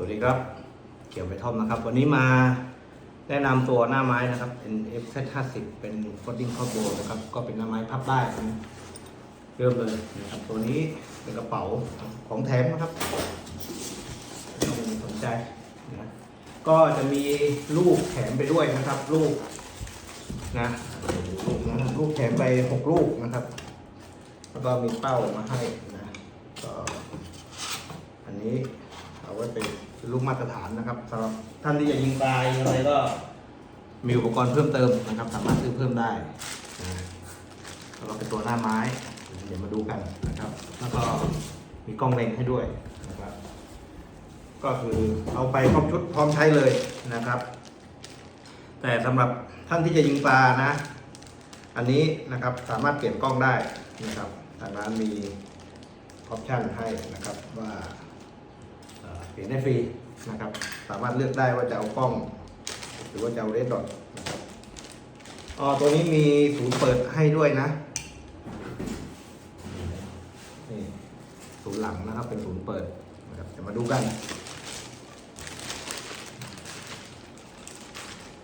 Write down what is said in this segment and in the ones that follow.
สวัสดีครับ เกี่ยวไปท่อมนะครับ วันนี้มาแนะนำตัวหน้าไม้นะครับ เป็น FZ50 เป็น folding combo นะครับ ก็เป็นหน้าไม้พับได้เริ่มเลยนะครับตัวนี้เป็นกระเป๋าของแถมนะครับสนใจนะก็จะมีลูกแถมไปด้วยนะครับลูกนะลูกนะลูกแถมไปหกลูกนะครับ แล้วก็มีเป้ามาให้นะก็อันนี้เอาไว้เป็น ลูกมาตรฐานนะครับสำหรับท่านที่จะยิงปลายอะไรก็มีอุปกรณ์เพิ่มเติมนะครับ สามารถซื้อเพิ่มได้นะแล้วก็เป็นตัวหน้าไม้ เดี๋ยวมาดูกันนะครับ แล้วก็มีกล้องเล็งให้ด้วยนะครับ ก็คือเอาไปครบชุดพร้อมใช้เลยนะครับ แต่สำหรับท่านที่จะยิงปลานะ อันนี้นะครับสามารถเปลี่ยนกล้องได้นะครับทางร้านมีออปชันให้นะครับว่า ลี่ยนได้ฟรีนะครับ สามารถเลือกได้ว่าจะเอากล้อง หรือว่าจะเอาเรดดอทนะครับอ๋อตัวนี้มีศูนย์เปิดให้ด้วยนะนี่ศูนย์หลังนะครับเป็นศูนย์เปิดนะครับจะมาดูกัน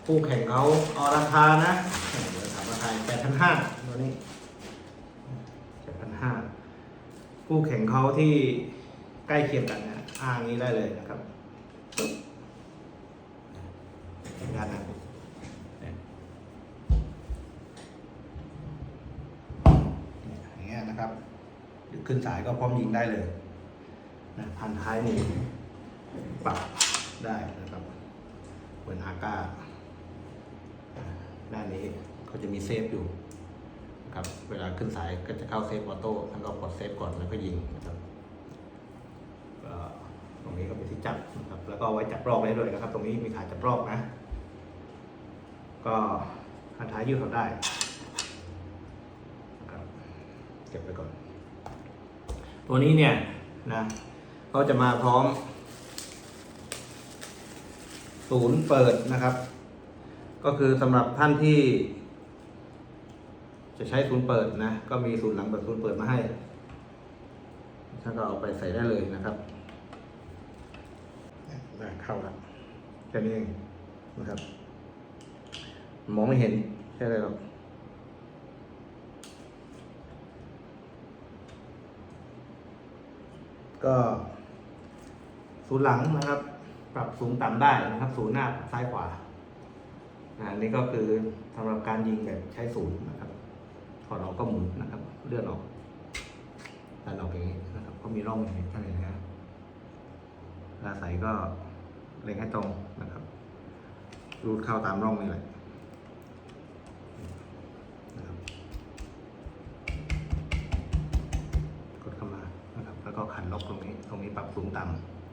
คู่แข่งเขาเอาราคานะเดี๋ยวถามราคาแปดพันห้าตัวนี้แปดพันห้าคู่แข่งเขาที่ใกล้เคียงกันนะ อ้างนี้ได้เลยนะครับปึ๊บด้านนั้นเนี่ยอย่างเงี้ยนะครับขึ้นสายก็พร้อมยิงได้เลยนะพันท้ายนี่ปรับได้นะครับเหมือนอาก้าด้านนี้เขาจะมีเซฟอยู่นะครับ เวลาขึ้นสายก็จะเข้าเซฟออโต้ท่านก็กดเซฟก่อนแล้วก็ยิง ตรงนี้ก็เป็นที่จับนะครับ แล้วก็ไว้จับรอบได้ด้วยนะครับ ตรงนี้มีขาจับรอบนะ ก็คันท้ายยืดเขาได้ครับเก็บไปก่อน ตัวนี้เนี่ยนะก็จะมาพร้อมศูนย์เปิดนะครับ ก็คือสำหรับท่านที่ จะใช้ศูนย์เปิดนะ ก็มีศูนย์หลังแบบศูนย์เปิดมาให้ท่านก็เอาไปใส่ได้เลยนะครับ เข้าแล้วแค่นี้เองนะครับ มองไม่เห็นใช่เลยหรอกก็ศูนย์หลังนะครับ ปรับสูงต่ำได้นะครับ ศูนย์หน้าซ้ายขวาอะอันนี้ก็คือสำหรับการยิงแบบใช้ศูนย์นะครับถอดออกก็หมุนนะครับ เลื่อนออกดันออกอย่างนี้นะครับ ก็มีร่องอย่างนี้อะไรนะเวลาใส่ก็ เล็งให้ตรงนะครับ รูดเข้าตามร่องนี่แหละนะครับกดเข้ามานะครับ แล้วก็ขันล็อกตรงนี้ ตรงนี้ปรับสูงต่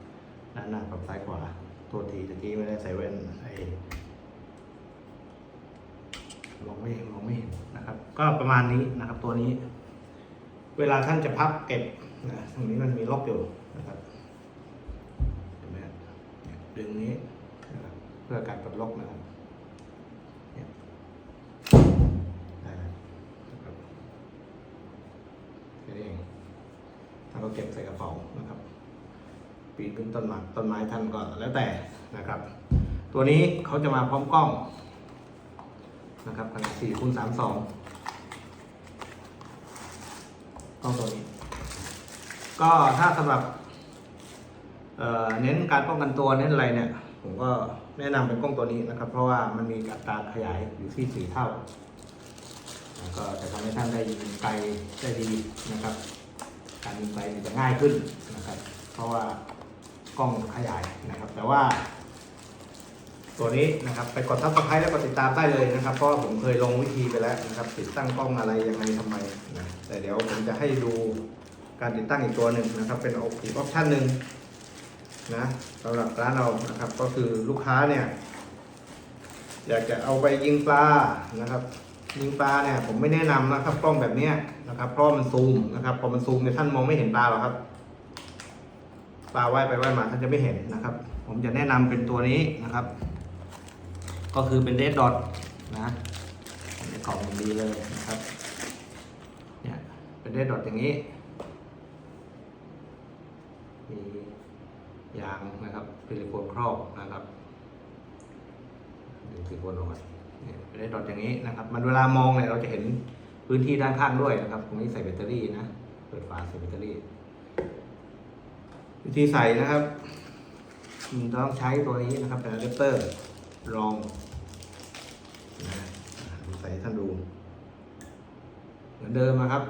ำด้านหน้าปรับซ้ายขวาโทษทีตะกี้ไม่ได้ใส่แว่นไอ้มองไม่เห็นมองไม่เห็นนะครับ ก็ประมาณนี้นะครับตัวนี้ เวลาท่านจะพับเก็บนะตรงนี้มันมีล็อกอยู่นะครับ ดึงนี้เพื่อการปลดล็อกนะครับเนี่ยได้แล้วนะครับแค่นี้เองท่านก็เก็บใส่กระเป๋านะครับ ปีนขึ้นต้นไม้ต้นไม้ท่านก็แล้วแต่นะครับ ตัวนี้เขาจะมาพร้อมกล้องนะครับขนาด4คูณ32กล้องตัวนี้ ก็ถ้าสำหรับ เน้นการป้องกันตัวเน้นอะไรเนี่ย ผมก็แนะนำเป็นกล้องตัวนี้นะครับ เพราะว่ามันมีอัตราขยายอยู่ที่4เท่าแล้วก็จะทำให้ท่านได้ยิงไกลได้ดีนะครับ การยิงไกลมันจะง่ายขึ้นนะครับ เพราะว่ากล้องขยายนะครับ แต่ว่า ตัวนี้นะครับ ไปกดทับสไครต์แล้วกดติดตามได้เลยนะครับ เพราะผมเคยลงวิธีไปแล้วนะครับ ติดตั้งกล้องอะไรยังไงทำไมนะแต่เดี๋ยวผมจะให้ดูการติดตั้งอีกตัวหนึ่งนะครับ เป็นอีกออปชันหนึ่ง นะสำหรับร้านเรานะครับ ก็คือลูกค้าเนี่ยอยากจะเอาไปยิงปลานะครับ ยิงปลาเนี่ยผมไม่แนะนำนะครับกล้องแบบเนี้ยนะครับเพราะมันซูมนะครับพอมันซูมเนี่ยท่านมองไม่เห็นปลาหรอกครับปลาว่ายไปว่ายมาท่านจะไม่เห็นนะครับ ผมจะแนะนำเป็นตัวนี้นะครับ ก็คือเป็นเดดดอทนะในกล่องอย่างดีเลยนะครับเนี่ยเป็นเดดดอทอย่างนี้มี ยางนะครับซิลิโคนครอบนะครับดึงซิลิโคนออกมาเนี่ยไม่ได้ดอทอย่างนี้นะครับ มันเวลามองเนี่ยเราจะเห็นพื้นที่ด้านข้างด้วยนะครับตรงนี้ใส่แบตเตอรี่นะเปิดฝาใส่แบตเตอรี่ วิธีใส่นะครับอืมต้องใช้ตัวนี้นะครับเป็นอะแดปเตอร์รองนะใส่ให้ท่านดู เหมือนเดิมนะครับ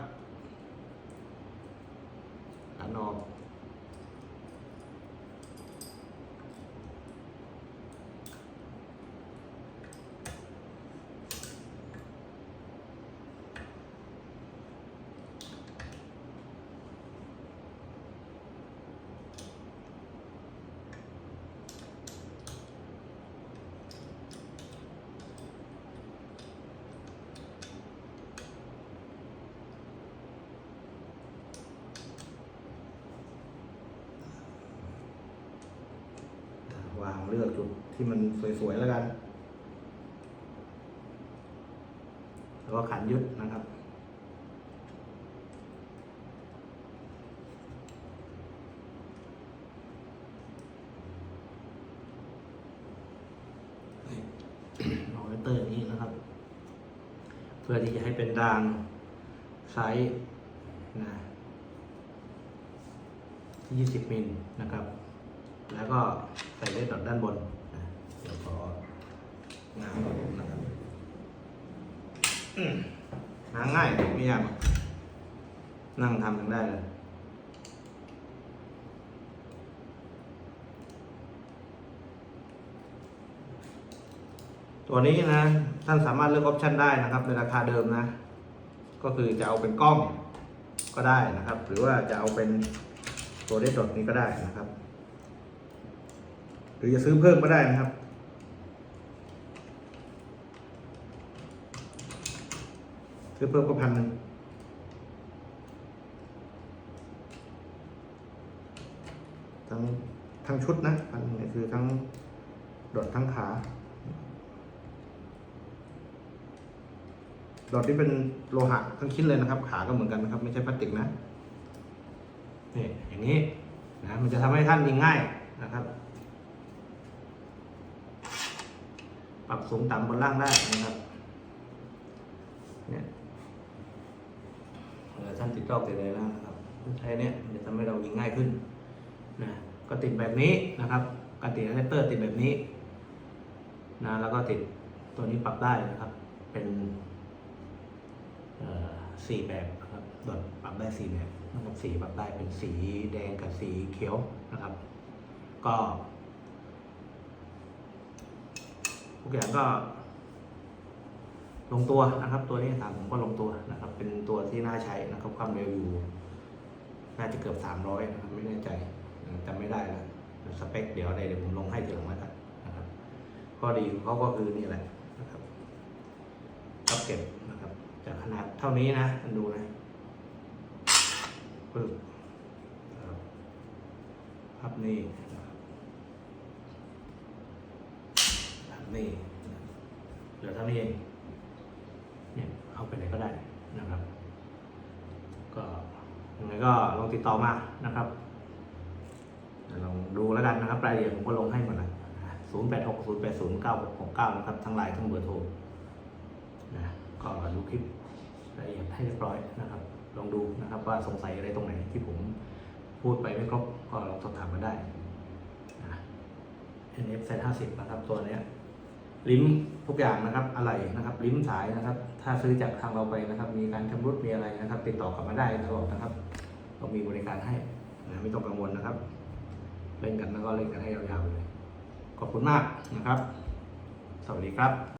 ขันออก วาง เลือกจุดที่มันสวยๆแล้วกัน แล้วก็ขันยึดนะครับลองเตอร์นี้นะครับ เพื่อที่จะให้เป็นรางไซส์นะ20 มิลนะครับ แล้วก็ ส่เลดดอทด้านบนนะเดี๋ยวของ้างก่อนนะครับง้างง่ายไม่ยากนั่งทำกันได้เลยตัวนี้นะ ท่านสามารถเลือกออปชันได้นะครับ ในราคาเดิมนะ ก็คือจะเอาเป็นกล้องก็ได้นะครับ หรือว่าจะเอาเป็นตัวเลดดอทนี้ก็ได้นะครับ รือจะซื้อเพิ่มก็ได้นะครับ ซื้อเพิ่มก็พันหนึ่งทั้งทั้งชุดนะพันหนึ่งคือทั้งดอดทั้งขา ดอดที่เป็นโลหะทั้งชิ้นเลยนะครับ ขาก็เหมือนกันนะครับ ไม่ใช่พลาสติกนะนี่อย่างนี้นะมันจะทำให้ท่านยิงง่ายนะครับ ป รับสูงต่ำบนล่างได้นะครับเนี่ยเวลาท่านติดรอบติดอะไรแล้วนะครับใช้เนี่ยจะทำให้เรายิงง่ายขึ้นนะก็ติดแบบนี้นะครับการติดอะแดปเตอร์ติดแบบนี้นะแล้วก็ติดตัวนี้ปรับได้นะครับ เป็นสี่แบบนะครับดอทปรับได้สี่แบบนะครับสีปรับได้เป็นสีแดงกับสีเขียวนะครับ ก็ ทุก อย่างก็ ลงตัวนะครับ ตัวนี้ถามผมก็ลงตัวนะครับ เป็นตัวที่น่าใช้นะครับ ความเร็วอยู่น่าจะเกือบ300นะครับไม่แน่ใจจำไม่ได้แล้วสเปคเดี๋ยวอะไรเดี๋ยวผมลงให้ทีหลังแล้วกันนะครับข้อดีของเขาก็คือนี่แหละนะครับก็เก็บนะครับ จากขนาดเท่านี้นะดูนะปึ๊บครับพับนี่ นี่เหลือเท่านี้เองเนี่ยเอาไปไหนก็ได้นะครับ ก็ยังไงก็ลองติดต่อมานะครับลองดูแล้วกันนะครับรายละเอียดผมก็ลงให้หมดแล้วศูนย์แปดหกศูนย์แปดศูนย์เก้าหกเก้านะครับ ทั้งไลน์ทั้งเบอร์โทรนะก็ดูคลิปรายละเอียดให้เรียบร้อยนะครับ ลองดูนะครับว่าสงสัยอะไรตรงไหนที่ผมพูดไปไม่ครบก็ลองสอบถามมาได้นะ NF ห้าสิบนะครับตัวเนี้ย ลิ้มทุกอย่างนะครับอะไรนะครับ ลิ้มสายนะครับ ถ้าซื้อจากทางเราไปนะครับ มีการชำรุดมีอะไรนะครับ ติดต่อกลับมาได้ตลอดนะครับเรามีบริการให้นะไม่ต้องกังวลนะครับ เล่นกันแล้วก็เล่นกันให้ยาวๆเลยขอบคุณมากนะครับ สวัสดีครับ